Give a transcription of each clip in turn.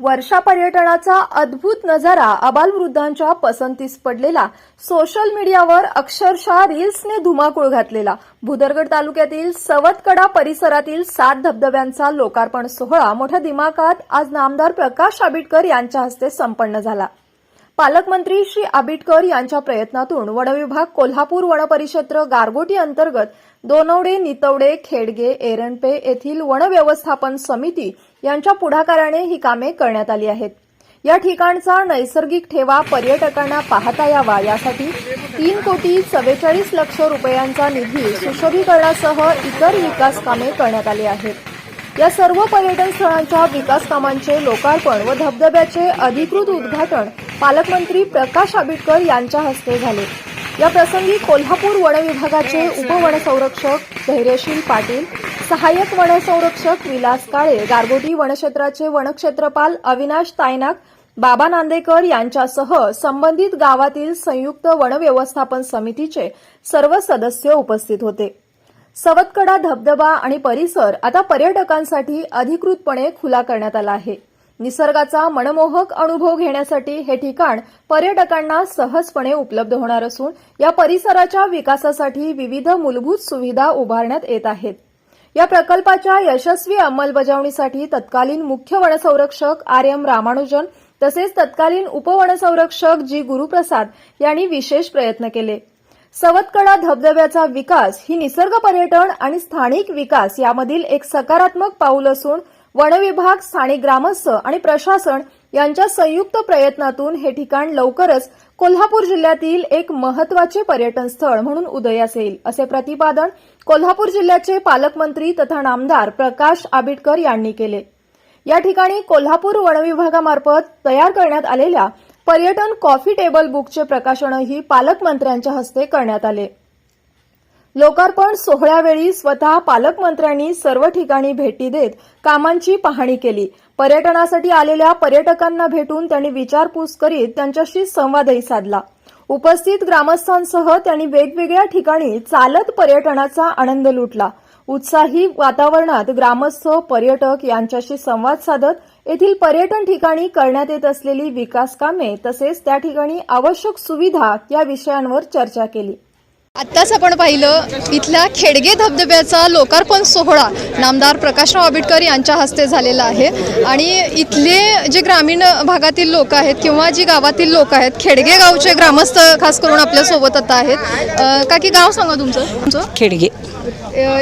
वर्षा पर्यटनाचा अद्भुत नजारा आबालवृद्धांच्या पसंतीस पडलेला. सोशल मीडियावर अक्षरशः रील्सने धुमाकूळ घातलेला. भुदरगड तालुक्यातील सवतकडा परिसरातील सात धबधब्यांचा लोकार्पण सोहळा. मोठ्या दिमाकात आज नामदार प्रकाश आबिटकर यांच्या हस्ते संपन्न झाला. पालकमंत्री श्री आबिटकर यांच्या प्रयत्नातून वनविभाग कोल्हापूर वनपरिक्षेत्र गारगोटी अंतर्गत दोनवडे नितवडे खेडगे एरणपे येथील वनव्यवस्थापन समिती यांच्या पुढाकाराने ही कामे करण्यात आली आहेत. या ठिकाणचा नैसर्गिक ठेवा पर्यटकांना पाहता यावा. यासाठी तीन कोटी चव्वेचाळीस लक्ष रुपयांचा निधी सुशोभीकरणासह इतर विकास कामे करण्यात आली आहेत. या सर्व पर्यटन स्थळांच्या विकास कामांचे लोकार्पण व धबधब्याचे अधिकृत उद्घाटन पालकमंत्री प्रकाश आबिटकर यांच्या हस्ते झाले. या प्रसंगी कोल्हापूर वन विभागाचे उपवनसंरक्षक धैर्यशील पाटील सहाय्यक वनसंरक्षक विलास काळे गारगोटी वनक्षेत्राचे वनक्षेत्रपाल अविनाश तायनाक बाबा नांदेकर यांच्यासह संबंधित गावातील संयुक्त वनव्यवस्थापन समितीचे सर्व सदस्य उपस्थित होते. सवतकडा धबधबा आणि परिसर आता पर्यटकांसाठी अधिकृतपणे खुला करण्यात आला आहे. निसर्गाचा मनमोहक अनुभव घेण्यासाठी हे ठिकाण पर्यटकांना सहजपणे उपलब्ध होणार असून या परिसराच्या विकासासाठी विविध मूलभूत सुविधा उभारण्यात येत आहेत. या प्रकल्पाच्या यशस्वी अंमलबजावणीसाठी तत्कालीन मुख्य वनसंरक्षक आर एम रामानुजन तसेच तत्कालीन उपवनसंरक्षक जी गुरुप्रसाद यांनी विशेष प्रयत्न केले. सवतकडा धबधब्याचा विकास ही निसर्ग पर्यटन आणि स्थानिक विकास यामधील एक सकारात्मक पाऊल असून वनविभाग स्थानिक ग्रामस्थ आणि प्रशासन यांच्या संयुक्त प्रयत्नातून हे ठिकाण लवकरच कोल्हापूर जिल्ह्यातील एक महत्त्वाचे पर्यटन स्थळ म्हणून उदयास येईल असे प्रतिपादन कोल्हापूर जिल्ह्याचे पालकमंत्री तथा नामदार प्रकाश आबिटकर यांनी केले. या ठिकाणी कोल्हापूर वनविभागामार्फत तयार करण्यात आलेल्या पर्यटन कॉफी टेबल बुकचे प्रकाशनही पालकमंत्र्यांच्या हस्ते करण्यात आले. लोकार्पण सोहळ्यावेळी स्वतः पालकमंत्र्यांनी सर्व ठिकाणी भेटी देत कामांची पाहणी केली. पर्यटनासाठी आलेल्या पर्यटकांना भेटून त्यांनी विचारपूस करीत त्यांच्याशी संवादही साधला. उपस्थित ग्रामस्थांसह त्यांनी वेगवेगळ्या ठिकाणी चालत पर्यटनाचा आनंद लुटला. उत्साही वातावरणात ग्रामस्थ पर्यटक यांच्याशी संवाद साधत येथील पर्यटन ठिकाणी करण्यात येत असलेली विकास कामे तसेच त्या ठिकाणी आवश्यक सुविधा या विषयांवर चर्चा केली. आत्ताच आपण पाहिलं इथल्या खेडगे धबधब्याचा लोकार्पण सोहळा नामदार प्रकाशराव आंबेडकर यांच्या हस्ते झालेला आहे. आणि इथले जे ग्रामीण भागातील लोक आहेत किंवा जी गावातील लोक आहेत खेडगे गावचे ग्रामस्थ खास करून आपल्यासोबत आता आहेत. अ, काकी गाव सांगा तुमचं. तुमचं? खेडगे.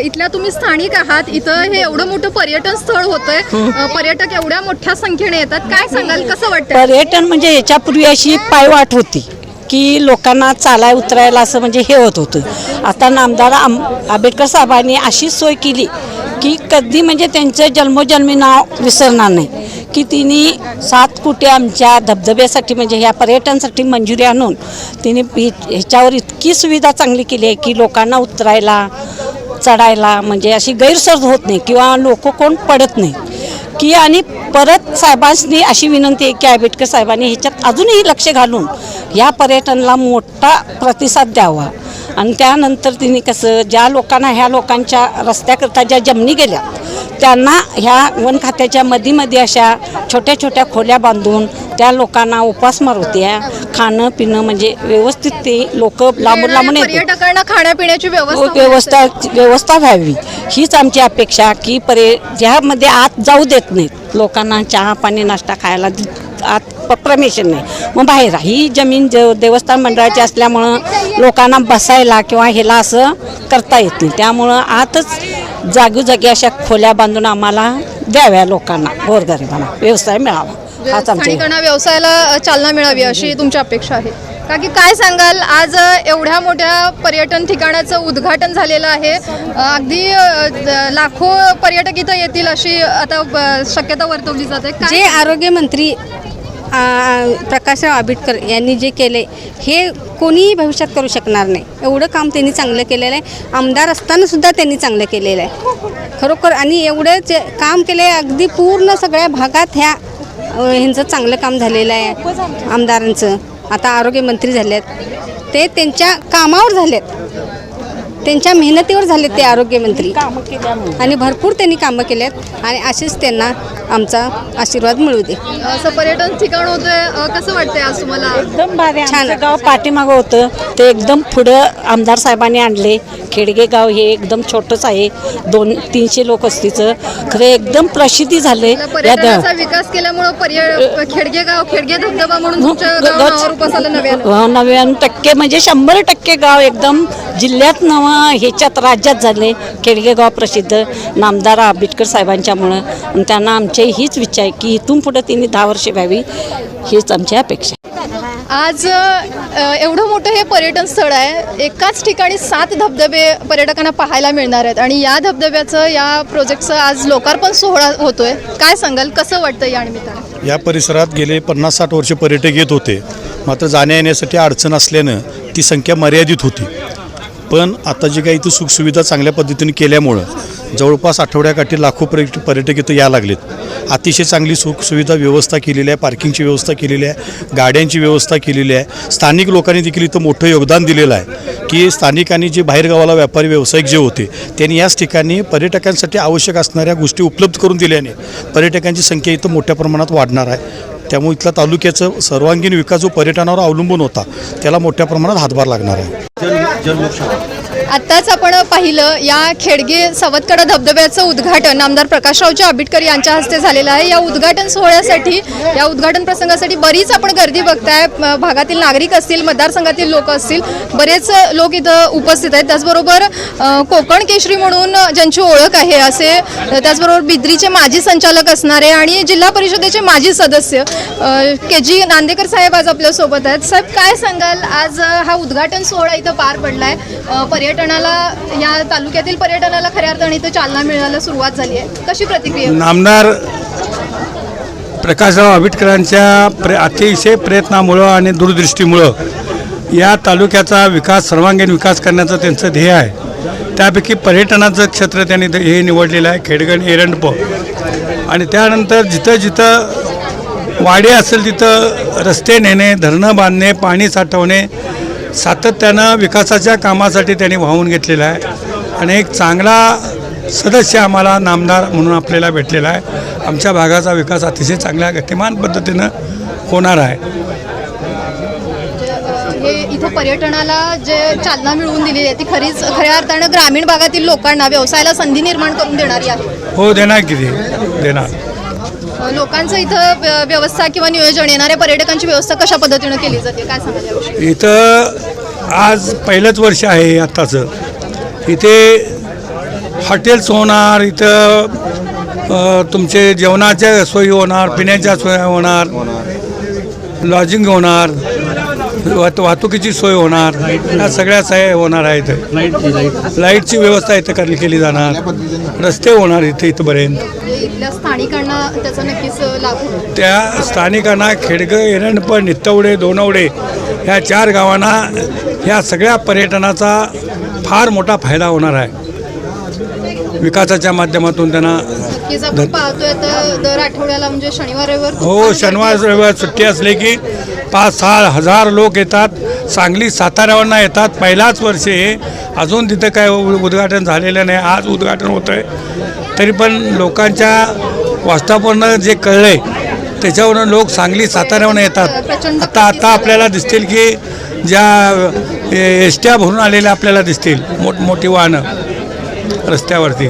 इथल्या तुम्ही स्थानिक आहात. इथं हे एवढं मोठं पर्यटन स्थळ होतंय. पर्यटक एवढ्या मोठ्या संख्येने येतात. काय सांगाल? कसं वाटतं पर्यटन म्हणजे याच्यापूर्वी अशी पायवाट होती. की लोकांना चालाय उतरायला असं म्हणजे हे होत होतं. आता नामदार आम आंबेडकर साहेबांनी अशी सोय केली की कधी म्हणजे त्यांचं जन्मोजन्मी नाव विसरणार नाही. की तिने सात कुठे आमच्या धबधब्यासाठी म्हणजे ह्या पर्यटनसाठी मंजुरी आणून तिने ह्याच्यावर इतकी सुविधा चांगली केली आहे की लोकांना उतरायला चढायला म्हणजे अशी गैरसोय होत नाही किंवा लोक कोण पडत नाही. की आणि परत साहेबांनी अशी विनंती आहे की आंबेडकर साहेबांनी ह्याच्यात अजूनही लक्ष घालून या पर्यटनाला मोठा प्रतिसाद द्यावा. आणि त्यानंतर तिने कसं ज्या लोकांना ह्या लोकांच्या रस्त्याकरता ज्या जमिनी गेल्या त्यांना ह्या वन खात्याच्या मध्ये मध्ये अशा छोट्या छोट्या खोल्या बांधून त्या लोकांना उपासमार होत्या खाणं पिणं म्हणजे व्यवस्थित ते लोक लांबून लांबून येतात. खाण्यापिण्याची व्यवस्था होत व्यवस्था व्यवस्था व्हावी. हीच आमची अपेक्षा की परे ज्यामध्ये आत जाऊ देत नाहीत. लोकांना चहा पाणी नाश्ता खायला आत प- परमिशन नाही. मग बाहेर ही जमीन ज देवस्थान मंडळाची असल्यामुळं लोकांना बसायला किंवा ह्याला असं करता येत नाही. त्यामुळं आतच जागोजागी अशा खोल्या बांधून आम्हाला द्याव्या लोकांना गोरगरिबांना. व्यवसाय मिळावा. हाच आमच्या व्यवसायाला चालना मिळावी अशी तुमची अपेक्षा आहे. काकी काय सांगाल? आज एवढ्या मोठ्या पर्यटन ठिकाणाचं उद्घाटन झालेलं आहे. अगदी लाखो पर्यटक इथं येतील अशी आता शक्यता वर्तवली जाते. जे आरोग्यमंत्री प्रकाशराव आंबेडकर यांनी जे केले हे कोणीही भविष्यात करू शकणार नाही. एवढं काम त्यांनी चांगलं केलेलं आहे. आमदार असतानासुद्धा त्यांनी चांगलं केलेलं आहे. खरोखर आणि एवढं जे काम केलं आहे अगदी पूर्ण सगळ्या भागात ह्या ह्यांचं चांगलं काम झालेलं आहे. आमदारांचं. आता आरोग्यमंत्री झाले आहेत ते त्यांच्या कामावर झालेत. त्यांच्या मेहनतीवर झाले ते आरोग्यमंत्री. आणि भरपूर त्यांनी कामं केलेत आणि असेच त्यांना आमचा आशीर्वाद मिळू दे. असं पर्यटन ठिकाण होतंय अ, कसं वाटतंय आज तुम्हाला? एकदम भारी. छान. आमचं गाव पाठीमागं होतं. ते एकदम पुढं आमदार साहेबांनी आणले. खेडगे गाव हे एकदम छोटंच आहे. दोन तीनशे लोक असतीचं. खरं एकदम प्रसिद्धी झाले. पर्यटनाचा विकास केल्यामुळं पर्य खेडगे गाव खेडगे धबधबा म्हणून तुमच्या नव्यानं. नव्याण्णव टक्के म्हणजे शंभर टक्के गाव एकदम जिल्ह्यात नव ह्याच्यात राज्यात झाले. खेडगे गाव प्रसिद्ध नामदार आंबेडकर साहेबांच्यामुळं. आणि त्यांना आमची हीच इच्छा आहे की इथून पुढं त्यांनी दहा वर्षे व्हावी हीच आमची अपेक्षा आज एवढं मोठं हे पर्यटन स्थळ आहे. एकाच ठिकाणी सात धबधबे पर्यटकांना पाहायला मिळणार आहेत. आणि या धबधब्याचं या प्रोजेक्टचं आज लोकार्पण सोहळा होतोय. काय सांगाल? कसं वाटतं या निमित्तानं? या परिसरात गेले पन्नास साठ वर्ष पर्यटक येत होते. मात्र जाण्या येण्यासाठी अडचण असल्यानं ती संख्या मर्यादित होती. पण आता जे काही इथं सुखसुविधा चांगल्या पद्धतीने केल्यामुळं जवळपास आठवड्याकाठी लाखो पर्यटक पर्यटक इथं या लागलेत. अतिशय चांगली सुखसुविधा व्यवस्था केलेली आहे पार्किंगची व्यवस्था केलेली आहे गाड्यांची व्यवस्था केलेली आहे. स्थानिक लोकांनी देखील इथं मोठं योगदान दिलेलं आहे की स्थानिकांनी जे बाहेरगावाला व्यापारी व्यावसायिक जे होते त्यांनी याच ठिकाणी पर्यटकांसाठी आवश्यक असणाऱ्या गोष्टी उपलब्ध करून दिल्याने पर्यटकांची संख्या इथं मोठ्या प्रमाणात वाढणार आहे. त्यामुळे इथल्या तालुक्याचं सर्वांगीण विकास जो पर्यटनावर अवलंबून होता त्याला मोठ्या प्रमाणात हातभार लागणार आहे. आत्ताच आपण पाहिलं या खेडगे सवतकडा धबधब्याचं उद्घाटन आमदार प्रकाशरावजी आंबेडकर यांच्या हस्ते झालेलं आहे. या उद्घाटन सोहळ्यासाठी या उद्घाटन प्रसंगासाठी बरीच आपण गर्दी बघताय. भागातील नागरिक असतील मतदारसंघातील लोक असतील बरेच लोक इथं उपस्थित आहेत. त्याचबरोबर कोकण केशरी म्हणून ज्यांची ओळख आहे असे त्याचबरोबर बिद्रीचे माजी संचालक असणारे आणि जिल्हा परिषदेचे माजी सदस्य के जी नांदेकर साहेब आज आपल्यासोबत आहेत. साहेब काय सांगाल? आज हा उद्घाटन सोहळा इथं पार पडला आहे पर्यटन पर्यटनाला या तालुक्यातील पर्यटनाला खऱ्या अर्थाने इथं चालना मिळायला सुरुवात झाली आहे. कशी प्रतिक्रिया नामदार प्रकाशराव आंबेडकरांच्या प्र अतिशय प्रयत्नामुळं आणि दूरदृष्टीमुळं या तालुक्याचा विकास सर्वांगीण विकास करण्याचं त्यांचं ध्येय आहे. त्यापैकी पर्यटनाचं क्षेत्र त्यांनी हे निवडलेलं आहे खेडगण एरंडप. आणि त्यानंतर जिथं जिथं वाडे असेल तिथं रस्ते नेणे धरणं बांधणे पाणी साठवणे सातत्यानं विकासाच्या कामासाठी त्यांनी वाहून घेतलेलं आहे. आणि एक चांगला सदस्य आम्हाला नामदार म्हणून आपल्याला भेटलेला आहे. आमच्या भागाचा विकास अतिशय चांगल्या गतिमान पद्धतीनं होणार आहे. हे इथं पर्यटनाला जे चालना मिळवून दिलेली आहे ती खरीच खऱ्या अर्थानं ग्रामीण भागातील लोकांना व्यवसायाला संधी निर्माण करून देणारी आहे. हो देणार किती देणार. लोकांचं इथं व्य- व्यवस्था किंवा नियोजन येणाऱ्या पर्यटकांची व्यवस्था कशा पद्धतीनं केली जाते? काय सांगाल इथं आज पहिलंच वर्ष आहे आत्ताचं. इथे हॉटेल्स होणार इथं तुमचे जेवणाच्या सोयी होणार पिण्याच्या सोयी होणार लॉजिंग होणार. वाहत- वाहतुकीची सोय होणार. या सगळ्या सोय होणार आहे इथं लाईटची व्यवस्था इथं करली केली जाणार. रस्ते होणार इथे इथंपर्यंत. इथल्या स्थानिकांना त्याचा नक्कीच लाभ होईल. त्या स्थानिकांना खेडगं एरंडप नित्तवडे दोनवडे ह्या चार गावांना ह्या सगळ्या पर्यटनाचा फार मोठा फायदा होणार आहे. विकासाच्या माध्यमातून त्यांना नक्कीच आपण पाहतोय. तर दर आठवड्याला म्हणजे शनिवार रविवार हो शनिवार रविवार सुट्टी असली की पाच सहा हजार लोक येतात. सांगली साताऱ्यावरनं येतात. पहिलाच वर्ष हे. अजून तिथं काय उ- उद्घाटन झालेलं नाही. आज उद्घाटन होतं आहे तरी पण लोकांच्या वास्तवावरनं जे कळलं आहे त्याच्यावरून लोक सांगली साताऱ्यावरनं येतात. आता आता आपल्याला दिसतील की ज्या एसट्या भरून आलेल्या आपल्याला दिसतील मोठमोठी वाहनं. रस्त्यावरती.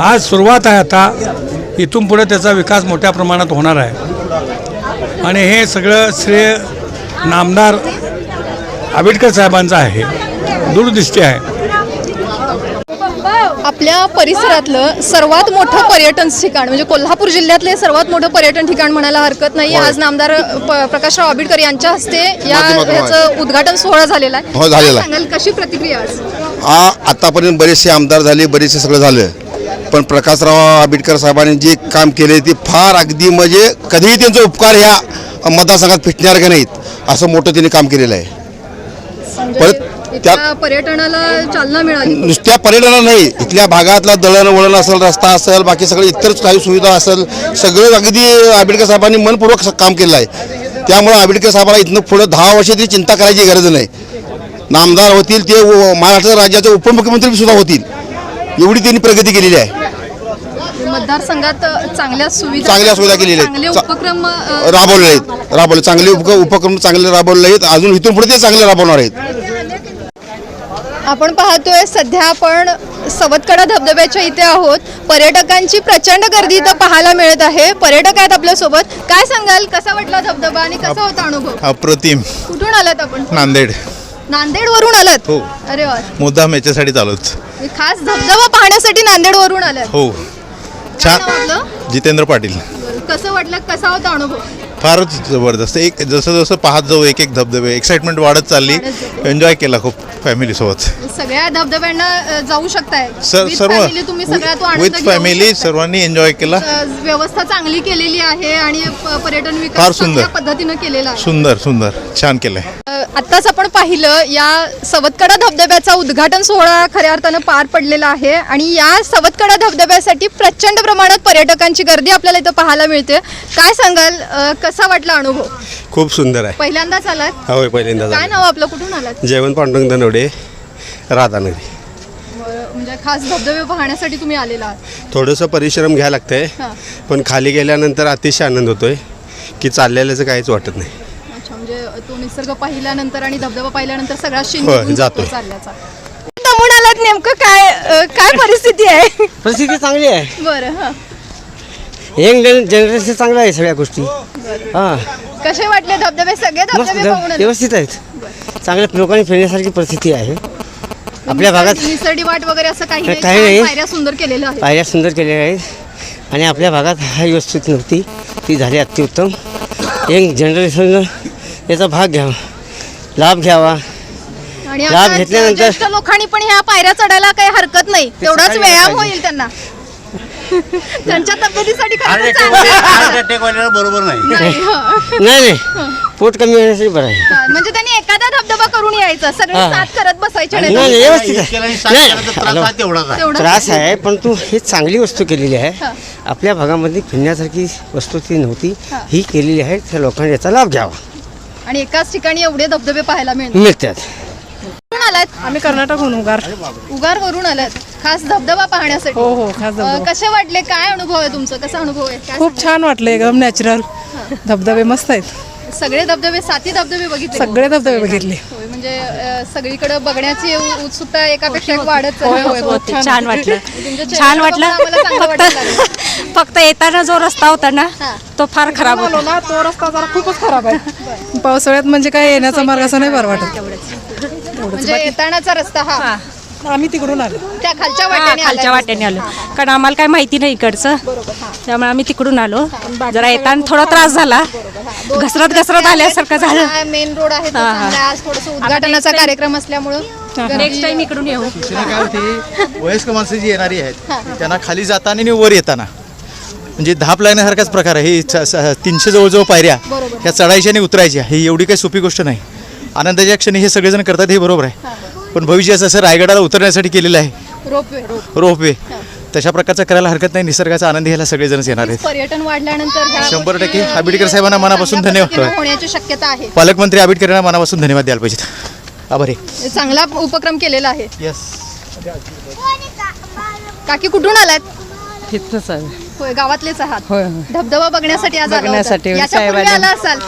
आज सुरुवात आहे आता. इथून पुढे त्याचा विकास मोठ्या प्रमाणात होणार आहे. आणि हे सगळं श्रेय नामदार आंबेडकर साहेबांचं आहे. दूरदृष्टी आहे. आपल्या परिसरातलं सर्वात मोठं पर्यटन ठिकाण म्हणजे कोल्हापूर जिल्ह्यातले सर्वात मोठं पर्यटन ठिकाण म्हणायला हरकत नाही. आज नामदार प्रकाशराव आंबेडकर यांच्या हस्ते या याचं उद्घाटन सोहळा झालेला आहे. हो, झालेला सांगाल कशी प्रतिक्रिया आज? आ आतापर्यंत बरेचसे आमदार झाले बरेचसे सगळं झालं. पण प्रकाशराव आंबेडकर साहेबांनी जे काम केले ते फार अगदी म्हणजे कधीही त्यांचा उपकार ह्या मतदारसंघात फिटणार का नाहीत असं मोठं त्यांनी काम केलेलं आहे. परत त्यात- पर्यटनाला चालना मिळाली. नुसत्या पर्यटनाला नाही इथल्या भागातला दळणवळण असेल रस्ता असेल बाकी सगळे इतर काही सुविधा असेल सगळं अगदी आंबेडकर साहेबांनी मनपूर्वक काम केलं आहे. त्यामुळे आंबेडकर साहेबांना इथनं पुढं दहा वर्ष तरी चिंता करायची गरज नाही. नामदार होतील ते महाराष्ट्र राज्याचे उपमुख्यमंत्री सुद्धा होतील. एवढी त्यांनी प्रगती केलेली आहे. मतदारसंघात चांगल्या सुविधा चांगल्या सुविधा केलेल्या आहेत. उपक्रम राबवले आहेत. राबवले. चांगले उप उपक्रम चांगले राबवले आहेत. अजून इथून पुढे ते चांगले राबवणार आहेत. आपण पाहतोय सध्या आपण सवतकडा धबधब्याच्या इथे आहोत. पर्यटकांची प्रचंड गर्दी इथं पाहायला मिळत आहे. पर्यटक आहेत आपल्यासोबत. काय सांगाल? कसा वाटला धबधबा आणि कसा होता अनुभव? अप्रतिम. कुठून आलात आपण? नांदेड. नांदेड वरून आलात? हो. अरे वा. मुद्दाम याच्यासाठी चालूच खास धबधबा पाहण्यासाठी नांदेड वरून आलात. हो. काय नाव छान आपलं? जितेंद्र पाटील. कसं वाटलं? कसा होता अनुभव? फारच जबरदस्त. एक जसं जसं पाहत जाऊ एक एक धबधबे एक्साइटमेंट वाढत चालली. एन्जॉय केला खूप फॅमिलीसोबत सगळ्या धबधब्यांना अ, जाऊ शकताय. सर With सर्व family तुम्ही सगळ्या तो आनंद विथ घेऊ फॅमिली शकताय. सर्वांनी एन्जॉय केला. अ, व्यवस्था चांगली केलेली आहे आणि प- पर्यटन फार विकास सुंदर. चांगल्या पद्धतीनं केलेला आहे. सुंदर सुंदर. छान केलंय. अ, आत्ताच आपण पाहिलं या सवतकडा धबधब्याचा उद्घाटन सोहळा खऱ्या अर्थानं पार पडलेला आहे आणि या सवतकडा धबधब्यासाठी प्रचंड प्रमाणात पर्यटकांची गर्दी आपल्याला इथं पाहायला मिळते. काय सांगाल अ, कसा वाटला अनुभव? खूप सुंदर आहे. पहिल्यांदाच आलात? होय पहिल्यांदा काय नाव आपलं? कुठून आलात? जेवण पांडुरंग धनवडे राधानगरी बरं, म्हणजे खास धबधबे पाहण्यासाठी तुम्ही आलेला आहात. थोडंसं परिश्रम घ्यायला लागतंय. हां. पण खाली गेल्यानंतर अतिशय आनंद होतोय की चाललेल्याचं काहीच वाटत नाही. अच्छा म्हणजे तो निसर्ग पाहिल्यानंतर आणि धबधबा पाहिल्यानंतर सगळा शिंग होय, जातोय. चालल्याचा. दमून आलात नेमकं काय अ, काय परिस्थिती आहे? परिस्थिती चांगली आहे. बरं हं. यंग जनरेशन चांगलं आहे सगळ्या गोष्टी. हां. कसे वाटले धबधबे? सगळे मस्त धबधबे पाहून आले? व्यवस्थित आहेत. चांगल्या लोकांनी फिरण्यासारखी परिस्थिती आहे. आपल्या भागात निसर्डी वाट वगैरे असं काही नाही. काही छान नाही. पायऱ्या सुंदर केलेल्या आहेत. पायऱ्या सुंदर केलेल्या आहेत. आणि आपल्या भागात हा व्यवस्थित नव्हती. ती झाली अतिउत्तम. यंग जनरेशननं याचा भाग घ्यावा. लाभ घ्यावा. आणि लाभ आता घेतल्यानंतर- ज्येष्ठ लोकांनी पण ह्या पायऱ्या चढायला काही हरकत नाही. तेवढाच सकाळी व्यायाम पाहिजे. होईल त्यांना. त्यांच्या तब्येतीसाठी चांगलं आहे. बरोबर नाही. नाही, हं. नाही नाही. पोट कमी होण्यासाठी बरं आहे. हा, म्हणजे त्यांनी एखादा धबधबा करून यायचा सगळे हा. साथ करत बसायचे नाही नाही नाही व्यवस्थित आहे. नाही हॅलो. तेवढं त्रास आहे पण तू ही चांगली वस्तू केलेली आहे. हा. आपल्या भागामध्ये फिरण्यासारखी वस्तू ती नव्हती. हा. ही केलेली आहे त्या लोकांनी याचा लाभ घ्यावा. आणि एकाच ठिकाणी एवढे धबधबे पाहायला मिळतात मिळतात. कुठून आलात आम्ही कर्नाटकहून उगार. उगार वरून आलात खास धबधबा पाहण्यासाठी. हो हो खास अ, धबधबा. कसे वाटले? काय अनुभव आहे तुमचा? कसा अनुभव आहे? काय खूप छान वाटलं एकदम नॅचरल धबधबे मस्त आहेत? सगळे धबधबे साती धबधबे बघितले सगळे धबधबे बघितले. होय, म्हणजे अ, सगळीकडे बघण्याची उ- उत्सुकता एकापेक्षा एक वाढत होय, होय, चालली. होय, छान. वाटलं. तुमच्या छान वाटलं. बघून आम्हाला चांगलं वाटायला लागलं. फक्त येताना जो रस्ता होता ना हा. तो फार खराब होता. ना तो रस्ता जरा खूपच खराब आहे. पावसाळ्यात म्हणजे काय येण्याचा मार्ग असं नाही बरं वाटत. म्हणजे येतानाचा रस्ता हा. आम्ही तिकडून आलो. त्या खालच्या वाट्याने खालच्या. वाट्याने आलो. कारण आम्हाला काय माहिती नाही इकडचं. त्यामुळे आम्ही तिकडून आलो. जरा येताना थोडा त्रास झाला. घसरत घसरत आल्यासारखं झालं. मेन रोड आहे तो. चांगला. आहे. आज थोडस उद्घाटनाचा कार्यक्रम असल्यामुळं नेक्स्ट टाइम इकडून येऊ. काय होते वयस्क माणसं जी येणारी आहेत त्यांना खाली जाताना आणि वर येताना. म्हणजे धाप लागण्यासारखाच प्रकार आहे. हे च- स- तीनशे जवळजवळ पायऱ्या ह्या चढायच्या आणि उतरायच्या. ही एवढी काही सोपी गोष्ट नाही. आनंदाच्या क्षणी हे सगळेजण करतात हे बरोबर आहे. पण भविष्य जसं रायगडाला उतरण्यासाठी केलेलं आहे. Ropeway rope ropeway. तशा प्रकारचं करायला हरकत नाही. निसर्गाचा आनंद घ्यायला सगळेजणच येणार आहेत. पर्यटन वाढल्यानंतर शंभर टक्के आंबेडकर साहेबांना मनापासून धन्यवाद. होण्याची शक्यता आहे. पालकमंत्री आंबेडकर यांना मनापासून धन्यवाद द्यायला पाहिजेत. आभारी. चांगला उपक्रम केलेला आहे. येस काकी कुठून आलात? तिथंच आहे. होय गावातलेच आहात. होय धबधबा बघण्यासाठी आज बघण्यासाठी, आला असाल.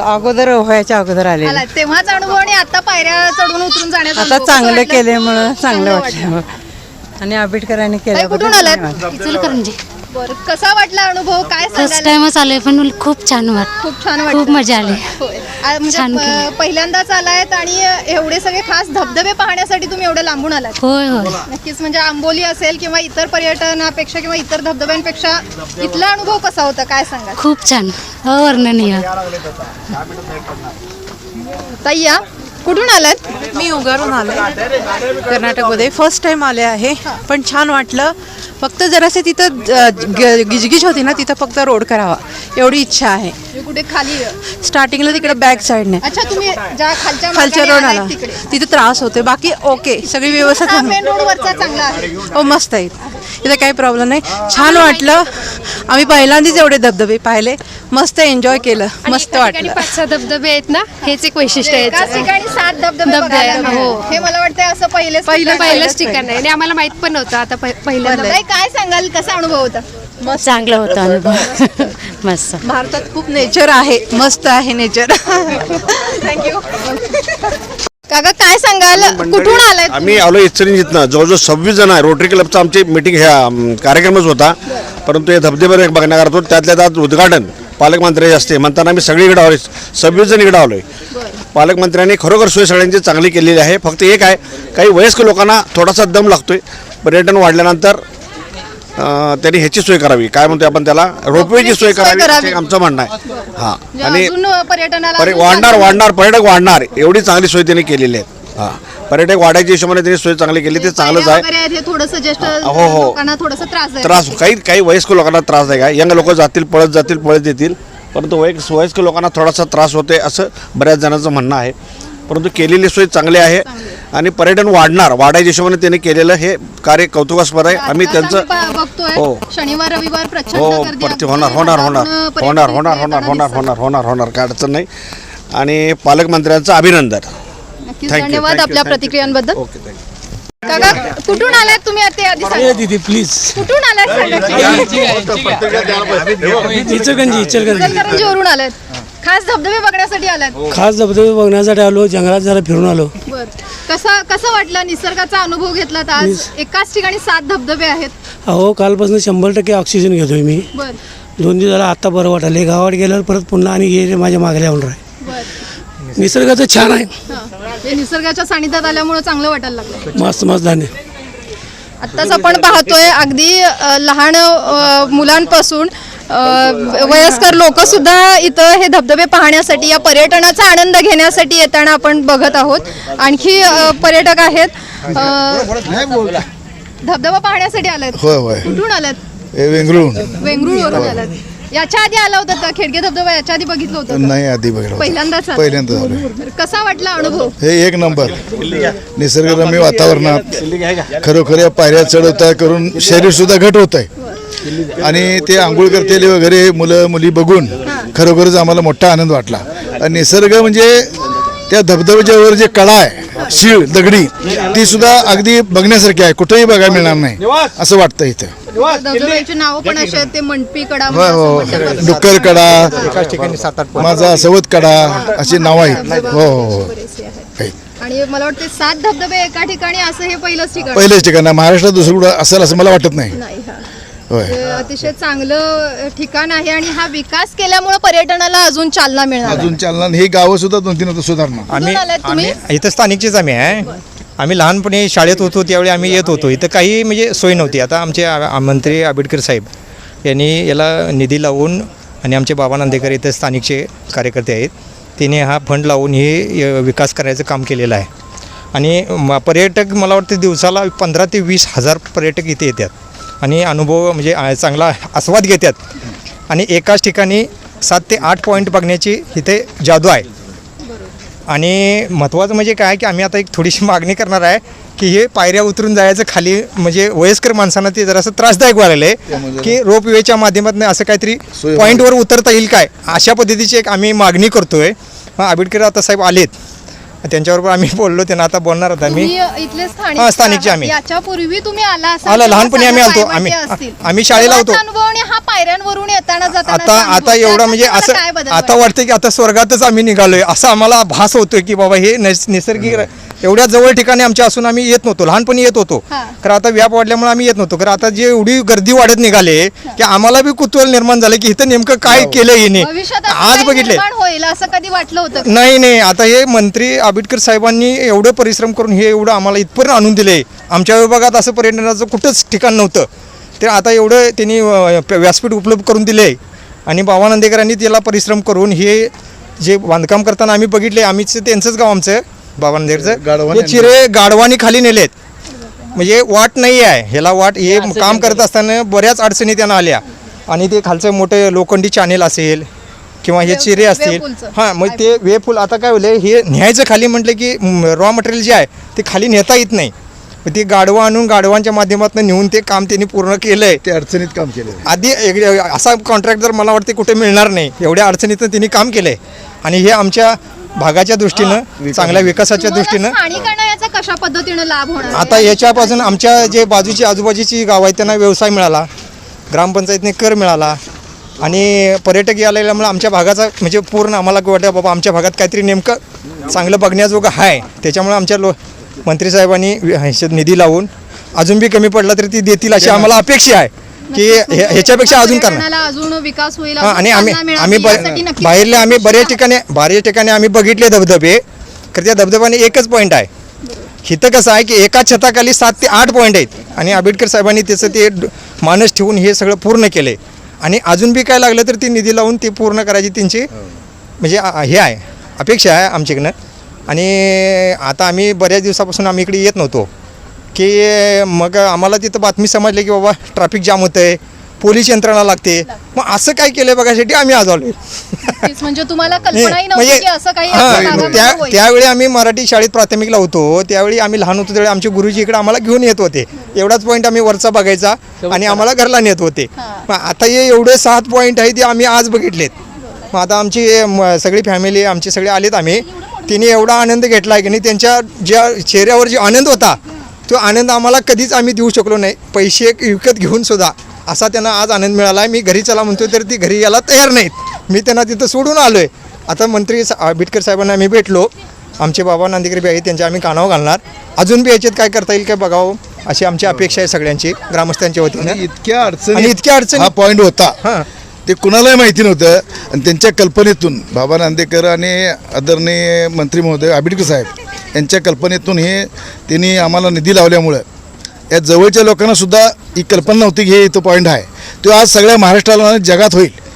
अगोदर व्हायच्या अगोदर आले आला तेव्हाचा अनुभव आणि आता पायऱ्या चढून उतरून जाण्याचा आता अनुभव कसं चांगलं वाटलं? केल्यामुळं चांगलं वाटलं. आणि आंबेडकरांनी कुठून आलात? इचलकरंजी बरं कसा वाटला अनुभव? काय फर्स्ट सांगायला? टाइमच आलोय पण खूप छान वाट खूप छान वाटलं. खूप मजा आली. होय. आ, म्हणजे छान प- केलं. पहिल्यांदाच आलायत आणि एवढे सगळे खास धबधबे पाहण्यासाठी तुम्ही एवढे लांबून आलात. होय होय. नक्कीच म्हणजे आंबोली असेल किंवा इतर पर्यटनापेक्षा किंवा इतर धबधब्यांपेक्षा इथला अनुभव कसा होता? काय सांगा खूप छान. अवर्णनीय. ताई या. कुठून आलात? मी उगारून आले. कर्नाटकमध्ये. फर्स्ट टाइम आले आहे. पण छान वाटलं. फक्त जरासे तिथं ग- गिजगिज होती ना तिथं फक्त रोड करावा. एवढी इच्छा आहे. कुठे खाली? स्टार्टिंगला तिकडे बॅक साईडने अच्छा तुम्ही ज्या खालच्या खालच्या मार्गाने रोडाला आलात तिकडे. तिथे त्रास होते बाकी ओके सगळी हा मेन रोडवरचा चांगला आहे. हो मस्त आहे. इथे काही प्रॉब्लेम नाही. छान वाटलं. आम्ही पहिल्यांदाच एवढे धबधबे पाहिले. मस्त एन्जॉय केलं. मस्त वाटलं. पाच सहा धबधबे आहेत ना हेच एक वैशिष्ट्य एकाच आहे ठिकाणी सात धबधबे आहेत. हो. हे मला वाटतं असं पहिलेच पहिलं- आहे. पहिलंच ठिकाण आहे. आणि आम्हाला माहीत पण नव्हतं आता पहिल्यांदा ताई, काय सांगाल? कसा अनुभव होता? चांगला होता अनुभव. मस्त. भारतात खूप नेचर आहे. मस्त आहे नेचर थँक्यू काका काय सांगाल? कुठून आलाय आम्ही आलो इचलकरंजीतनं. जवळजवळ सव्वीस जण आहे. रोटरी क्लबचा आमची मिटिंग ह्या अम, कार्यक्रमच होता. परंतु हे धबधबे बघण्याकरता. त्यातल्या त्यात उद्घाटन. पालकमंत्र्याचे असते म्हणताना आम्ही सगळी इकडे आलोय. सव्वीस जण इकडे आलोय. पालकमंत्र्यांनी खरोखर सोय सगळ्यांची चांगली केलेली आहे. फक्त एक आहे काही वयस्क लोकांना थोडासा दम लागतोय. पर्यटन वाढल्यानंतर त्यांनी ह्याची सोय करावी. काय म्हणतो आपण त्याला? रोपवेची सोय करावी आमचं म्हणणं आहे. हां. आणि अजून पर्यटनाला वाढणार वाढणार पर्यटक वाढणार एवढी चांगली सोय त्यांनी केलेली आहे. हां. पर्यटक वाढायच्या हिशोबाने त्यांनी सोय चांगली केली ते चांगलंच पायऱ्या आहे. हे थोडंसं ज्येष्ठ हो, हो. लोकांना थोडंसं त्रास आहे. त्रास काही काही वयस्क लोकांना त्रास आहे का? यंग लोक जातील पळत जातील पळत येतील परंतु वयस्क वयस्क लोकांना थोडासा त्रास होते असं बऱ्याच जणांचं म्हणणं आहे. परंतु केलेली सोय चांगली आहे आणि पर्यटन वाढणार वाढायच्या हिशोबाने त्यांनी केलेलं हे कार्य कौतुकास्पद आहे. आम्ही त्यांचं आम्ही पा- बघतोय हो. शनिवार रविवार प्रचंड हो गर्दी होणार होणार होणार होणार होणार होणार येताना होणार दिसतात. होणार होणार होणार काय अडचण नाही. आणि पालकमंत्र्यांचं अभिनंदन. नक्कीच Thank you, धन्यवाद thank you, आपल्या thank you. प्रतिक्रियांबद्दल. ओके थँक्यू काका कुठून आलात तुम्ही आता आधी सांगा. दीदी प्लीज कुठून आलात सांगा? इचलगंजी इचलगंजी इचलकरंजीवरून आलात. खास धबधबे बघण्यासाठी आलात. खास धबधबे बघण्यासाठी आलो जंगलात जरा फिरून आलो. बर. कसा कसं वाटलं? निसर्गाचा अनुभव घेतला आज? एकाच ठिकाणी सात धबधबे आहेत. अहो कालपासून शंभर टक्के ऑक्सिजन घेतोय मी. बर. दोन दिवस झाला आता बरं वाटायला गावात गेल्यावर परत पुन्हा आणि गेले माझ्या मागल्या होणार आहे. बर. निसर्गाचं छान आहे. हा. निसर्गाच्या सानिध्यात आल्यामुळे चांगलं वाटायला लागलं मस्त मस्त धान्य. आत्ताच आपण पाहतोय अगदी अ, लहान अ, मुलांपासून अ, वयस्कर लोक सुद्धा इथं हे धबधबे पाहण्यासाठी या पर्यटनाचा आनंद घेण्यासाठी येताना आपण बघत आहोत. आणखी अ, पर्यटक आहेत. अ, धबधबा पाहण्यासाठी आलात? होय होय. कुठून आलात? वेंगळून आलात. याच्या आधी आला होता का? खेडगे धबधबा याच्या आधी बघितलं होतं का? नाही आधी बघितलं पहिल्यांदाच आला? पहिल्यांदा झालं कसा वाटला अनुभव? हे एक नंबर. निसर्गरम्य वातावरणात खरोखर या पायऱ्या चढवता करून शरीर सुद्धा घट होत आहे. आणि ते आंघोळ करतेले वगैरे मुलं मुली बघून खरोखरच आम्हाला मोठा आनंद वाटला. आणि निसर्ग म्हणजे त्या धबधब्याच्या वर जे कळा आहे शीळ दगडी ती सुद्धा अगदी बघण्यासारखी आहे. कुठेही बघायला मिळणार नाही असं वाटतं इथं. धबधब्याची नावं पण अशी आहेत ते मंडपी कडा हो हो असं. डुक्कर कडा. एकाच ठिकाणी सात आठ माझा सवत कडा अशी नावं आहेत. हो हो हो. बरेचसे आहेत. आहेत. आणि मला वाटते सात धबधबे एका ठिकाणी असं हे पहिलंच ठिकाण पहिलेच ठिकाण आहे. महाराष्ट्रात दुसरं कुठं असेल असं मला वाटत नाही. नाही हा. होय. ते अतिशय चांगलं ठिकाण आहे आणि हा विकास केल्यामुळे पर्यटनाला अजून चालना मिळणार आहे. अजून चालना ही गावं सुद्धा दोन तीन आता सुधारणार. कुठून आलात तुम्ही? इथं स्थानिकचेच आम्ही आहे. आम्ही लहानपणी शाळेत होतो त्यावेळी आम्ही येत होतो. इथं काही म्हणजे सोय नव्हती. आता आमचे मंत्री आंबेडकर साहेब यांनी याला निधी लावून आणि आमचे बाबा नांदेकर इथं स्थानिकचे कार्यकर्ते आहेत तिने हा फंड लावून हे विकास करायचं काम केलेलं आहे. आणि म- पर्यटक मला वाटतं दिवसाला पंधरा ते वीस हजार पर्यटक इथे येतात. आणि अनुभव म्हणजे चांगला आस्वाद घेतात. आणि एकाच ठिकाणी सात ते आठ पॉईंट बघण्याची इथे जादू आहे. आणि महत्त्वाचं म्हणजे काय की आम्ही आता एक थोडीशी मागणी करणार आहे की हे पायऱ्या उतरून जायचं खाली म्हणजे वयस्कर माणसांना ते जरासं त्रासदायक व्हायला आहे की रोप वेच्या माध्यमातून असं काहीतरी पॉईंटवर उतरता येईल काय? अशा पद्धतीची एक आम्ही मागणी करतोय. मग आंबेडकर आता साहेब आलेत. त्यांच्याबरोबर आम्ही बोललो त्यांना आता बोलणार होता मी तुम्ही इथले स्थानिक हा, स्थानिकचे आम्ही. याच्या पूर्वी तुम्ही आला असाल आला, तेव्हा लहानपणी आम्ही आलतो. आम्ही- पायवाटे असतील. आम्ही शाळेला होतो. तेव्हाचा अनुभव आणि हा पायऱ्यांवरून येताना जाताना आता आता एवढं म्हणजे असं आता वाटतं की आता स्वर्गातच आम्ही निघालोय असं आम्हाला भास होतोय की बाबा हे नैस- निसर्गिक एवढ्या जवळ ठिकाणी आमच्या असून आम्ही येत नव्हतो. लहानपणी येत होतो. हा. तर आता व्याप वाढल्यामुळे आम्ही येत नव्हतो. कारण आता जे एवढी गर्दी वाढत निघाले की आम्हाला बी कुतूहल निर्माण झालं की इथं नेमकं काय केलं हिने? भविष्यात असं आज बघितले. असं कधी वाटलं होतं? नाही नाही. आता हे मंत्री आंबेडकर साहेबांनी एवढं परिश्रम करून हे एवढं आम्हाला इथपर्यंत आणून दिले. आमच्या विभागात असं पर्यटनाचं कुठंच ठिकाण नव्हतं. ते आता एवढं त्यांनी व्यासपीठ उपलब्ध करून दिले. आणि बाबा नांदेकरांनी त्याला परिश्रम करून हे जे बांधकाम करताना आम्ही बघितले आम्हीच त्यांचंच गाव आमचं. बाबा नांदेकरचं गाढवाने हे चिरे गाढवानी खाली नेलेत. म्हणजे वाट नाही आहे. ह्याला वाट हे काम करत असताना बऱ्याच अडचणी त्यांना आल्या. आणि ते खालचं मोठं लोखंडी चॅनेल असेल किंवा हे चिरे असतील. हां मग ते वेपूल आता काय होलं हे न्यायचं खाली म्हटलं की रॉ मटेरियल जे आहे ते खाली नेता येत नाही. मग ते गाडवा आणून गाडवांच्या माध्यमातून नेऊन ते काम त्यांनी पूर्ण केलं आहे ते अडचणीत काम केले आधी असा कॉन्ट्रॅक्टर मला वाटते कुठे मिळणार नाही एवढ्या अडचणीतून त्यांनी काम केलं आहे आणि हे आमच्या भागाच्या दृष्टीनं चांगल्या विकासाच्या दृष्टीनं. स्थानिकांना याचा कशा पद्धतीनं लाभ होणार? आहे? आता याच्यापासून आमच्या जे बाजूची आजूबाजूची गाव आहेत त्यांना व्यवसाय मिळाला ग्रामपंचायतने कर मिळाला आणि पर्यटक आलेल्यामुळे आमच्या भागाचा म्हणजे पूर्ण आम्हाला वाटतं बाबा आमच्या भागात काहीतरी नेमकं चांगलं बघण्याजोगं आहे त्याच्यामुळे आमच्या लो मंत्रीसाहेबांनी ह्याच्यात निधी लावून अजून बी कमी पडला तरी ती देतील अशी आम्हाला अपेक्षा आहे. की हे- ह्याच्यापेक्षा अजून करणार पर्यटनाला अजून विकास होईल हां अजून आणि आम्ही चालना मिळावी आम्ही यासाठी ब- बाहेरले आम्ही बऱ्याच ठिकाणी बऱ्याच ठिकाणी आम्ही बघितले धबधबे. तर त्या धबधब्याने एकच पॉईंट आहे. इथं कसं आहे की एका छताखाली सात ते आठ पॉईंट आहेत. आणि आंबेडकर साहेबांनी त्याचं ते ड- मानस ठेवून हे सगळं पूर्ण केलं. आणि अजून बी काय लागलं तर ती निधी लावून ते पूर्ण करायची त्यांची म्हणजे आ- हे आहे. अपेक्षा आहे आमच्याकडनं. आणि आता आम्ही बऱ्याच दिवसापासून आम्ही इकडे येत नव्हतो. की मग आम्हाला तिथं बातमी समजली की बाबा ट्रॅफिक जाम होतं आहे पोलीस यंत्रणा लागते. मग असं काय केलं बघायसाठी आम्ही आज आलो. म्हणजे तुम्हाला कल्पनाही नव्हती म्हणजे की असं काही हां, आपल्या भागामध्ये त्या होईल. त्यावेळी आम्ही मराठी शाळेत प्राथमिकला होतो. त्यावेळी आम्ही लहान होतो त्यावेळी आमचे गुरुजी इकडे आम्हाला घेऊन येत होते. एवढाच पॉईंट आम्ही वरचा बघायचा आणि आम्हाला घरला नेत होते. मग आता हे एवढे सात पॉईंट आहे ते आम्ही आज बघितलेत. मग आता आमची सगळी फॅमिली आमचे सगळे आलेत आम्ही. तिने एवढा आनंद घेतला आहे की नाही त्यांच्या ज्या चेहऱ्यावर जो आनंद होता तो आनंद आम्हाला कधीच आम्ही देऊ शकलो नाही. पैसे विकत घेऊन सुद्धा असा त्यांना आज आनंद मिळाला आहे मी घरी चला म्हणतो तर ती घरी यायला तयार नाहीत. मी त्यांना तिथं सोडून आलो आहे आता मंत्री सा- आंबेडकर साहेबांना आम्ही भेटलो. आमचे बाबा नांदेकरी बी आहेत त्यांच्या आम्ही कानावर घालणार. अजून बी याच्यात काय करता येईल काय बघावं अशी आमची अपेक्षा आहे सगळ्यांची ग्रामस्थांच्या वतीनं. इतक्या अडचणी इतक्या अडचणी हा पॉईंट होता. हां. ते कुणालाही माहिती नव्हतं. आणि त्यांच्या कल्पनेतून बाबा नांदेकर आणि आदरणीय मंत्री महोदय आंबेडकर साहेब यांच्या कल्पनेतून हे त्यांनी आम्हाला निधी लावल्यामुळं. या जवळच्या लोकांनासुद्धा ही कल्पना नव्हती की हे इथं पॉईंट आहे. तो आज सगळ्या महाराष्ट्राला जगात होईल.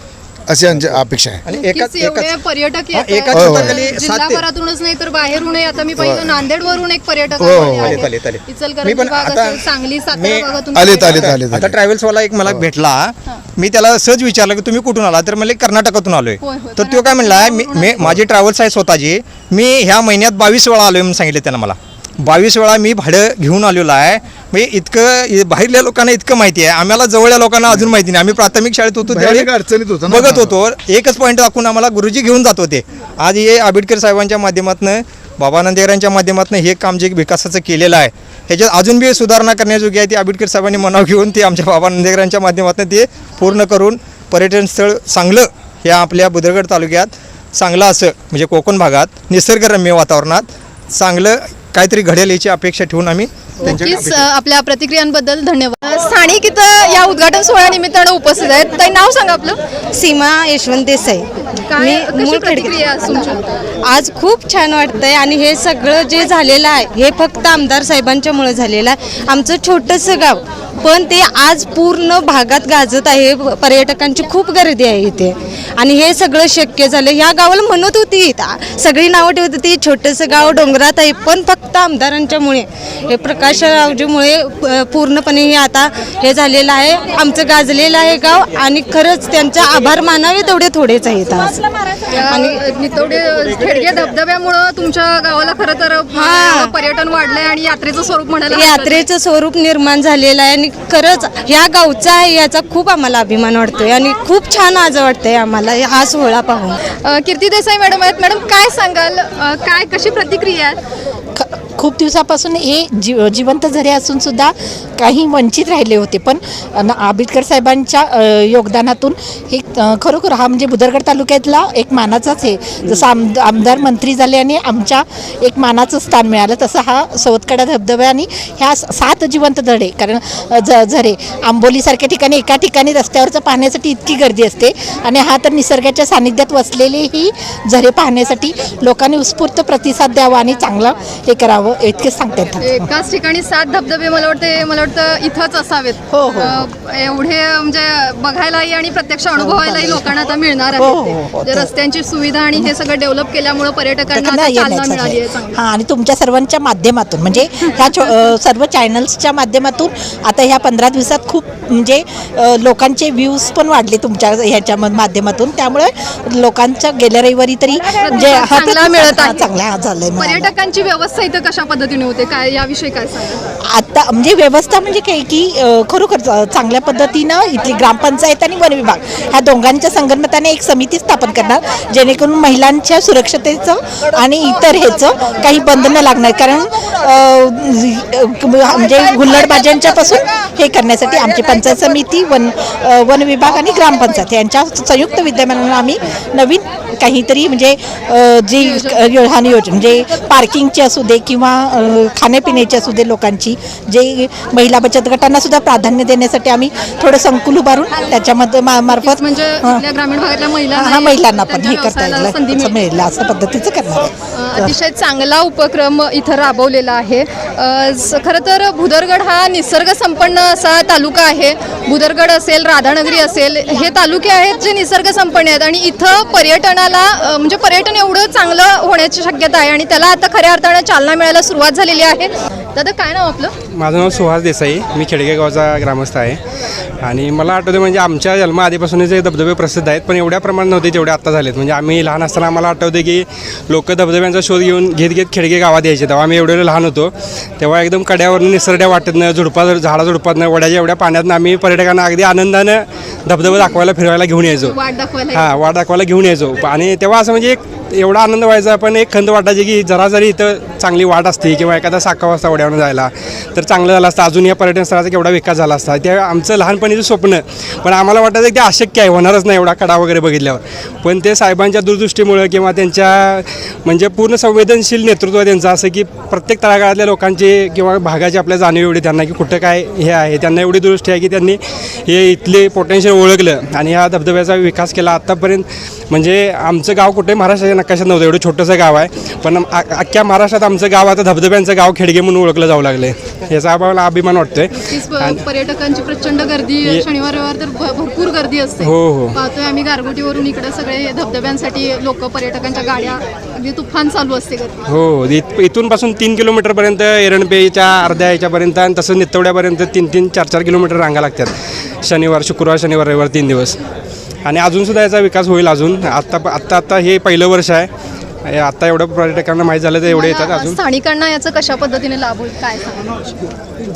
अशी आमची अपेक्षा आहे. आणि एकाच एवढे पर्यटक येतात. एका छताखाली सात ते- जिल्हाभरातूनच नाही तर बाहेरूनही आता मी पाहिलं नांदेडवरून एक पर्यटक हो, हो, आले आहेत. आलेत, आलेत, आलेत. मी इचलकरंजी पण भाग आता- असेल, सांगली सातारा मी- भागातून आलेत पर्यटक आलेत आलेत आता आलेत. ट्रॅव्हल्सवाला एक मला भेटला. मी त्याला सहज विचारलं की तुम्ही कुठून आला? तर मला कर्नाटकातून आलोय. होय, होय, तर तो काय म्हणला मी मी माझी ट्रॅव्हल्स आहे स्वतःची. मी ह्या महिन्यात बावीस वेळा आलोय म्हणून सांगितलं त्यानं मला. बावीस वेळा मी भाडं घेऊन आलेलो आहे. म्हणजे इतकं बाहेरल्या लोकांना इतकं माहिती आहे. आम्हाला जवळल्या लोकांना अजून माहिती नाही. आम्ही प्राथमिक शाळेत होतो अडचणीत होतं. बघत होतो. एकच पॉईंट दाखवून आम्हाला गुरुजी घेऊन जात होते. आज हे आंबेडकर साहेबांच्या माध्यमातून बाबा नांदेकरांच्या माध्यमातून हे काम जे विकासाचं केलेलं आहे ह्याच्यात अजून बी सुधारणा करण्याजोगी आहे ती आंबेडकर साहेबांनी मनाव घेऊन ते आमच्या बाबा नांदेकरांच्या माध्यमातून ते पूर्ण करून पर्यटन स्थळ चांगलं या आपल्या बुद्रगड तालुक्यात चांगलं असं. म्हणजे कोकण भागात निसर्गरम्य वातावरणात चांगलं काहीतरी घडेल याची अपेक्षा ठेवून आम्ही नक्कीच अ, आपल्या प्रतिक्रियांबद्दल धन्यवाद. स्थानिक इथं या उद्घाटन सोहळ्यानिमित्तानं उपस्थित आहेत. ताई नाव सांगा आपलं. सीमा यशवंत देसाई. कशी मूळ आज खूप छान वाटतंय आणि हे सगळं जे झालेलं आहे हे फक्त आमदार साहेबांच्यामुळे झालेलं आहे. आमचं छोटंसं गाव पण ते आज पूर्ण भागात गाजत आहे. पर्यटकांची खूप गर्दी आहे इथे. आणि हे सगळं शक्य झालं. ह्या गावाला म्हणत होती सगळी नावं ठेवत होती छोटंसं गाव डोंगरात आहे पण फक्त आमदारांच्यामुळे हे प्रकाश रावजीमुळे पूर्णपणे हे आता हे झालेलं आहे. आमचं गाजलेलं आहे गाव आणि खरंच त्यांचे आभार मानावे तेवढे थोडेच आहेत आज. खेडगे धबधब्यामुळं तुमच्या गावाला खरं तर. पर्यटन वाढलंय आणि यात्रेचं स्वरूप नाही. यात्रेचं स्वरूप निर्माण झालेलं आहे आणि खरंच ह्या गावचा आहे याचा खूप आम्हाला अभिमान वाटतोय आणि खूप छान आज वाटतंय आम्हाला हा सोहळा पाहून. कीर्ती देसाई मॅडम आहेत. मॅडम काय सांगाल? काय कशी प्रतिक्रिया आहे खूप दिवसापासून हे जी जिवंत झरे असून सुद्धा काही वंचित राहिले होते. पण आंबेडकर साहेबांच्या योगदानातून हे खरोखर हा म्हणजे बुदरगड तालुक्यातला एक मानाचाच आहे. जसं आम आमदार मंत्री झाले आणि आमच्या एक मानाचं स्थान मिळालं तसं हा सवतकडा धबधबा आणि ह्या सात जिवंत झडे कारण ज झरे आंबोलीसारख्या ठिकाणी एका ठिकाणी रस्त्यावरचं पाहण्यासाठी इतकी गर्दी असते आणि हा तर निसर्गाच्या सानिध्यात वसलेले ही झरे पाहण्यासाठी लोकांनी उत्स्फूर्त प्रतिसाद द्यावा आणि चांगलं हे करावं. इतकेच सांगता येतात एकाच ठिकाणी सात धबधबे मला वाटते मला वाटतं इथंच असावेत हो, हो. अ, एवढे म्हणजे बघायलाही आणि प्रत्यक्ष अनुभवायलाही लोकांना आता मिळणार हो, आहे हो, ते. हो, रस्त्यांची सुविधा आणि हे सगळं डेव्हलप केल्यामुळे पर्यटकांना त्यांना आता चालना येण्याचं मिळाली आहे आहे. चांगली हा आणि तुमच्या सर्वांच्या माध्यमातून म्हणजे ह्या छो- अ, सर्व चॅनल्सच्या माध्यमातून आता ह्या पंधरा दिवसात खूप म्हणजे अ, लोकांचे व्ह्यूज पण वाढले तुमच्या ह्याच्या म- माध्यमातून त्यामुळे लोकांच्या गेल्या रविवारी तरी म्हणजे हा, चांगला मिळत हा, आहे. चांगला हा, झालंय. पर्यटकांची व्यवस्था इथं कशा पद्धतीने होते? काय याविषयी काय सांगा आता म्हणजे व्यवस्था म्हणजे काय की अ, खरोखर च- चांगल्या पद्धतीनं इथली ग्रामपंचायत आणि वन विभाग ह्या दोघांच्या संगनमताने एक समिती स्थापन करणार जेणेकरून महिलांच्या सुरक्षतेचं आणि इतर ह्याचं काही बंधनं लागणार. कारण अ, अ, म्हणजे हुल्लडबाजांच्या पासून हे करण्यासाठी आमची पंचायत समिती वन अ, वन विभाग आणि ग्रामपंचायत यांच्या संयुक्त विद्यमानानं आम्ही नवीन काहीतरी म्हणजे अ, जी अ, हा नियोजन म्हणजे पार्किंगची असू दे किंवा अ, खाण्यापिण्याची असू दे लोकांची जे महिला बचत गटांना सुद्धा प्राधान्य देण्यासाठी आम्ही थोडं संकुल उभारून त्याच्यामध्ये मार्फत म्हणजे ग्रामीण भागातल्या महिलांना पण हे करता येईल मिळेल. मिळेल असं पद्धतीचं करणार आहे. अतिशय चांगला उपक्रम इथं राबवलेला आहे. खरं तर भुदरगड हा निसर्ग संपन्न असा तालुका आहे. भुदरगड असेल राधानगरी असेल हे तालुके आहेत जे निसर्ग संपन्न आहेत आणि इथं पर्यटनाला म्हणजे पर्यटन एवढं चांगलं होण्याची शक्यता आहे आणि त्याला आता खऱ्या अर्थानं चालना मिळायला सुरुवात झालेली आहे. दादा काय नाव आपलं? माझं नाव सुहास देसाई. मी खेडगे गावचा ग्रामस्थ आहे. आणि मला आठवतं म्हणजे आमच्या जन्मा आधीपासूनच हे धबधबे प्रसिद्ध आहेत पण एवढ्या प्रमाणात नव्हते जेवढे आत्ता झालेत. म्हणजे आम्ही लहान असताना आम्हाला आठवतं की लोक धबधब्यांचा शोध घेऊन घेत घेत खेडगे गावात यायचे. तेव्हा आम्ही एवढे लहान होतो. तेव्हा एकदम कड्यावरून निसरड्या वाटतनं झुडपा झाडा झुडपातनं वड्याच्या एवढ्या पाण्यातनं आम्ही पर्यटकांना अगदी आनंदानं धबधबा दाखवायला फिरवायला घेऊन यायचो. हां वाट दाखवायला घेऊन यायचो. आणि तेव्हा असं म्हणजे एक एवढा आनंद व्हायचा पण एक खंत वाटायची की जरा जरी इथं चांगली वाट असती किंवा एखादा साखा वाजता ओढ्यावर जायला तर चांगलं झालं असतं. अजून या पर्यटन स्थळाचा केवढा विकास झाला असता. ते आमचं लहानपणीचं स्वप्न. पण आम्हाला वाटायचं की ते अशक्य आहे. होणारच नाही एवढा कडा वगैरे बघितल्यावर. पण ते साहेबांच्या दूरदृष्टीमुळं किंवा त्यांच्या म्हणजे पूर्ण संवेदनशील नेतृत्व त्यांचं असं की प्रत्येक तळागाळातल्या लोकांची किंवा भागाची आपल्या जाणीव एवढी त्यांना की कुठं काय हे आहे. त्यांना एवढी दृष्टी आहे की त्यांनी हे इथले पोटेन्शियल ओळखलं आणि ह्या धबधब्याचा विकास केला. आत्तापर्यंत म्हणजे आमचं गाव कुठे? महाराष्ट्राच्या नकाशात नव्हतं एवढं छोटंसं गाव आहे. पण अख्ख्या महाराष्ट्रात आमचं गाव आता धबधब्यांचं गाव खेडगे म्हणून ओळखलं जाऊ लागले याचा आम्हाला अभिमान वाटतोय. पर्यटकांची प्रचंड गर्दी शनिवार रविवार तर भरपूर गर्दी असते. हो, हो. पाहतोय आम्ही गारगोटीवरून इकडे सगळे धबधब्यांसाठी लोक पर्यटकांच्या गाड्या अगदी तुफान चालू असते हो इथून पासून तीन किलोमीटरपर्यंत एरणपेच्या अर्ध्या याच्यापर्यंत आणि तसं नित्तवड्यापर्यंत तीन तीन चार चार किलोमीटर रांगा लागतात. शनिवार शुक्रवार शनिवार रविवार तीन दिवस. आणि अजूनसुद्धा याचा विकास होईल अजून. आत्ता आत्ता आत्ता हे पहिलं वर्ष आहे. आत्ता एवढं पर्यटकांना माहीत झालं तर एवढे येतात अजून. स्थानिकांना याचं कशा पद्धतीने लाभ होईल? काय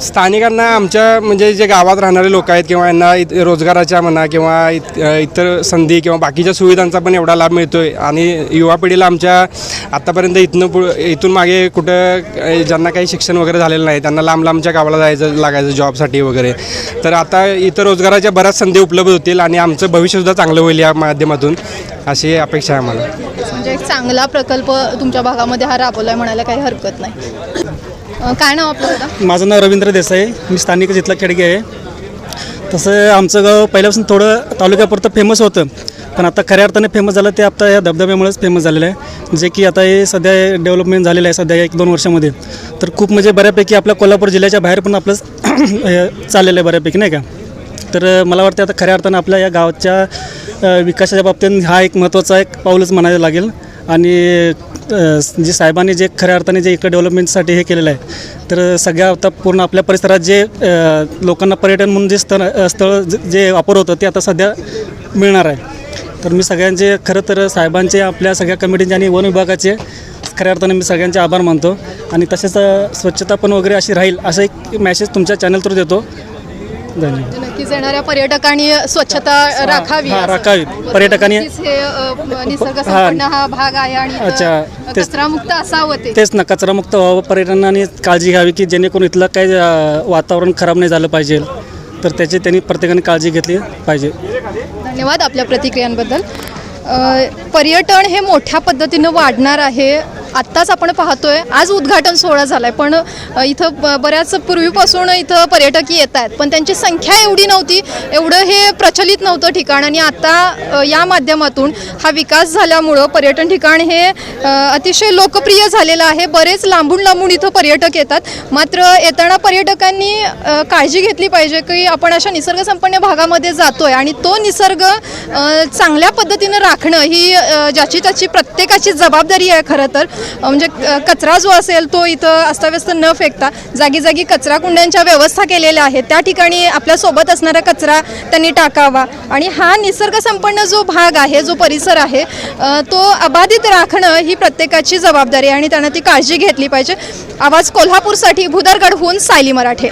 स्थानिकांना आमच्या म्हणजे जे गावात राहणारे लोक आहेत किंवा यांना इत रोजगाराच्या म्हणा किंवा इत इतर संधी किंवा बाकीच्या सुविधांचा पण एवढा लाभ मिळतो आहे आणि युवा पिढीला आमच्या आत्तापर्यंत इथनं पुढं इथून मागे कुठं ज्यांना काही शिक्षण वगैरे झालेलं नाही त्यांना लांब लांबच्या गावाला जायचं लागायचं जॉबसाठी वगैरे. तर आता इथं रोजगाराच्या बऱ्याच संधी उपलब्ध होतील आणि आमचं भविष्यसुद्धा चांगलं होईल या माध्यमातून. अशी अपेक्षा आहे आम्हाला. म्हणजे एक चांगला प्रकल्प तुमच्या भागामध्ये हा राबवलाय म्हणायला काही हरकत नाही. काय नाव आपलं दादा? माझं नाव रवींद्र देसाई. मी स्थानिक जिथला खेडगे आहे. तसं आमचं गाव पहिल्यापासून थोडं तालुक्यापुरतं फेमस होतं. पण आता खऱ्या अर्थाने फेमस झालं ते आता या धबधब्यामुळेच फेमस झालेलं आहे. जे की आता हे सध्या डेव्हलपमेंट झालेलं आहे सध्या एक दोन वर्षामध्ये. तर खूप म्हणजे बऱ्यापैकी आपल्या कोल्हापूर जिल्ह्याच्या बाहेर पण आपलं हे चाललेलं आहे बऱ्यापैकी नाही का? तर मला वाटतं आता खऱ्या अर्थानं आपल्या या गावाच्या अ, विकासाच्या बाबतीत हा एक महत्त्वाचा एक पाऊलच म्हणायला लागेल. आणि जे साहेबांनी जे खऱ्या अर्थाने जे इकडे डेव्हलपमेंटसाठी हे केलेलं आहे तर सगळ्या आता पूर्ण आपल्या परिसरात जे लोकांना पर्यटन म्हणून जे स्थळ स्थळ जे- वापर होतं ते आता सध्या मिळणार आहे. तर मी सगळ्यांचे खरं तर साहेबांचे आपल्या सगळ्या कमिटीचे आणि वन विभागाचे खऱ्या अर्थाने मी सगळ्यांचे आभार मानतो. आणि तसेच स्वच्छता पण वगैरे अशी राहील असा एक मॅसेज तुमच्या चॅनल थ्रू देतो. धन्यवाद नक्कीच येणाऱ्या पर्यटकांनी स्वच्छता राखावी हा, असं. राखावी. पर्यटकांनी- नक्कीच हे अ, निसर्ग. संपन्न भाग आहे आणि अच्छा, तेच. कचरामुक्त असावं ते तेच ना कचरामुक्त व्हावं पर्यटनाने काळजी घ्यावी की जेणेकरून इथलं काही अ, वातावरण खराब नाही झालं पाहिजे तर त्याची त्यांनी प्रत्येकाने काळजी घेतली पाहिजे धन्यवाद आपल्या प्रतिक्रियांबद्दल अ, पर्यटन हे मोठ्या पद्धतीनं वाढणार आहे आत्ताच आपण पाहतोय आज उद्घाटन सोहळा झालाय. पण इथं ब- बऱ्याच पूर्वीपासून इथं पर्यटकी येत आहेत पण त्यांची संख्या एवढी नव्हती एवढं हे प्रचलित नव्हतं ठिकाण. आणि आता या माध्यमातून हा विकास झाल्यामुळं पर्यटन ठिकाण हे अतिशय लोकप्रिय झालेलं आहे. बरेच लांबून लांबून इथं पर्यटक येतात. मात्र येताना पर्यटकांनी काळजी घेतली पाहिजे की आपण अशा निसर्गसंपन्न भागामध्ये जातोय. आणि तो निसर्ग चांगल्या पद्धतीनं राखणं ही ज्याची त्याची प्रत्येकाची जबाबदारी आहे खरं तर. म्हणजे कचरा जो असेल तो इथं अस्ताव्यस्त न फेकता जागी जागी कचरा कुंड्यांच्या व्यवस्था केलेल्या आहेत. त्या ठिकाणी आपल्यासोबत असणारा कचरा त्यांनी टाकावा. आणि हा निसर्गसंपन्न जो भाग आहे जो परिसर आहे तो अबाधित राखणं ही प्रत्येकाची जबाबदारी आणि त्यांना ती काळजी घेतली पाहिजे. आवाज कोल्हापूरसाठी भुदरगडहून सायली मराठे.